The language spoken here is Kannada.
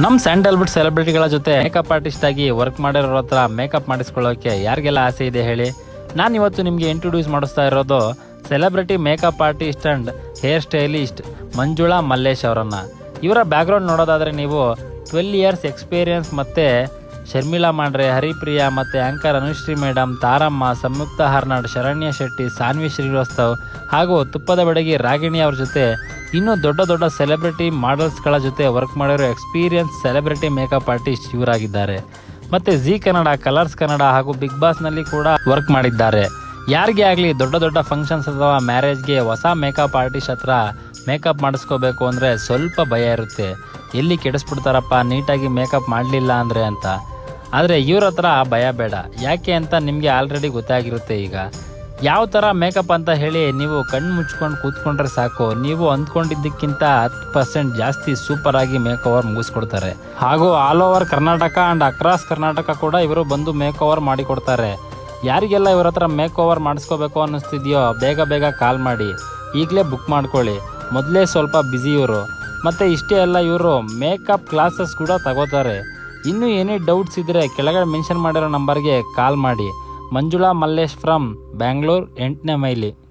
ನಮ್ಮ ಸ್ಯಾಂಡಲ್ವುಡ್ ಸೆಲೆಬ್ರಿಟಿಗಳ ಜೊತೆ ಮೇಕಪ್ ಆರ್ಟಿಸ್ಟ್ ಆಗಿ ವರ್ಕ್ ಮಾಡಿರೋರ ಹತ್ರ ಮೇಕಪ್ ಮಾಡಿಸ್ಕೊಳ್ಳೋಕೆ ಯಾರಿಗೆಲ್ಲ ಆಸೆ ಇದೆ ಹೇಳಿ? ನಾನು ಇವತ್ತು ನಿಮಗೆ ಇಂಟ್ರೊಡ್ಯೂಸ್ ಮಾಡಿಸ್ತಾ ಇರೋದು celebrity makeup artist and hair stylist Manjula Mallesh ಅವರನ್ನು. ಇವರ ಬ್ಯಾಕ್ಗ್ರೌಂಡ್ ನೋಡೋದಾದರೆ ನೀವು ಟ್ವೆಲ್ ಇಯರ್ಸ್ ಎಕ್ಸ್ಪೀರಿಯನ್ಸ್ ಮತ್ತು ಶರ್ಮಿಳಾ ಮಾಂಡ್ರೆ, ಹರಿಪ್ರಿಯಾ ಮತ್ತು ಆ್ಯಂಕರ್ ಅನುಶ್ರೀ ಮೇಡಮ್ ತಾರಮ್ಮ, ಸಂಯುಕ್ತ ಹರ್ನಾಡ್, ಶರಣ್ಯ ಶೆಟ್ಟಿ, ಸಾನ್ವಿ ಶ್ರೀವಾಸ್ತವ್ ಹಾಗೂ ತುಪ್ಪದ ಬೆಡಗಿ ರಾಗಿಣಿ ಅವ್ರ ಜೊತೆ ಇನ್ನೂ ದೊಡ್ಡ ದೊಡ್ಡ ಸೆಲೆಬ್ರಿಟಿ ಮಾಡೆಲ್ಸ್ಗಳ ಜೊತೆ ವರ್ಕ್ ಮಾಡಿರೋ ಎಕ್ಸ್ಪೀರಿಯನ್ಸ್ ಸೆಲೆಬ್ರಿಟಿ ಮೇಕಪ್ ಆರ್ಟಿಸ್ಟ್ ಇವರಾಗಿದ್ದಾರೆ. ಮತ್ತು ಜಿ ಕನ್ನಡ, ಕಲರ್ಸ್ ಕನ್ನಡ ಹಾಗೂ ಬಿಗ್ ಬಾಸ್ನಲ್ಲಿ ಕೂಡ ವರ್ಕ್ ಮಾಡಿದ್ದಾರೆ. ಯಾರಿಗೇ ಆಗಲಿ ದೊಡ್ಡ ದೊಡ್ಡ ಫಂಕ್ಷನ್ಸ್ ಅಥವಾ ಮ್ಯಾರೇಜ್ಗೆ ಹೊಸ ಮೇಕಪ್ ಆರ್ಟಿಸ್ಟ್ ಹತ್ರ ಮೇಕಪ್ ಮಾಡಿಸ್ಕೋಬೇಕು ಅಂದರೆ ಸ್ವಲ್ಪ ಭಯ ಇರುತ್ತೆ. ಎಲ್ಲಿ ಕೆಡಿಸ್ಬಿಡ್ತಾರಪ್ಪ, ನೀಟಾಗಿ ಮೇಕಪ್ ಮಾಡಲಿಲ್ಲ ಅಂದರೆ ಅಂತ. ಆದರೆ ಇವ್ರ ಹತ್ರ ಭಯ ಬೇಡ. ಯಾಕೆ ಅಂತ ನಿಮಗೆ ಆಲ್ರೆಡಿ ಗೊತ್ತಾಗಿರುತ್ತೆ ಈಗ. ಯಾವ ಥರ ಮೇಕಪ್ ಅಂತ ಹೇಳಿ ನೀವು ಕಣ್ಣು ಮುಚ್ಕೊಂಡು ಕೂತ್ಕೊಂಡ್ರೆ ಸಾಕು. ನೀವು ಅಂದ್ಕೊಂಡಿದ್ದಕ್ಕಿಂತ ಹತ್ತು ಪರ್ಸೆಂಟ್ ಜಾಸ್ತಿ ಸೂಪರ್ ಆಗಿ ಮೇಕ್ ಓವರ್ ಮುಗಿಸ್ಕೊಡ್ತಾರೆ. ಹಾಗೂ all over Karnataka and across Karnataka ಕೂಡ ಇವರು ಬಂದು ಮೇಕ್ ಓವರ್ ಮಾಡಿಕೊಡ್ತಾರೆ. ಯಾರಿಗೆಲ್ಲ ಇವ್ರ ಹತ್ರ ಮೇಕ್ ಓವರ್ ಮಾಡಿಸ್ಕೋಬೇಕು ಅನ್ನಿಸ್ತಿದೆಯೋ ಬೇಗ ಬೇಗ ಕಾಲ್ ಮಾಡಿ. ಈಗಲೇ ಬುಕ್ ಮಾಡ್ಕೊಳ್ಳಿ. ಮೊದಲೇ ಸ್ವಲ್ಪ ಬ್ಯುಸಿ ಇವರು. ಮತ್ತು ಇಷ್ಟೇ ಅಲ್ಲ ಇವರು ಮೇಕಪ್ ಕ್ಲಾಸಸ್ ಕೂಡ ತಗೋತಾರೆ. ಇನ್ನೂ ಏನೇ ಡೌಟ್ಸ್ ಇದ್ದರೆ ಕೆಳಗಡೆ ಮೆನ್ಷನ್ ಮಾಡಿರೋ ನಂಬರ್ಗೆ ಕಾಲ್ ಮಾಡಿ. ಮಂಜುಳಾ ಮಲ್ಲೇಶ್ ಫ್ರಮ್ ಬ್ಯಾಂಗ್ಳೂರ್ ಎಂಟನೇ ಮೈಲಿ.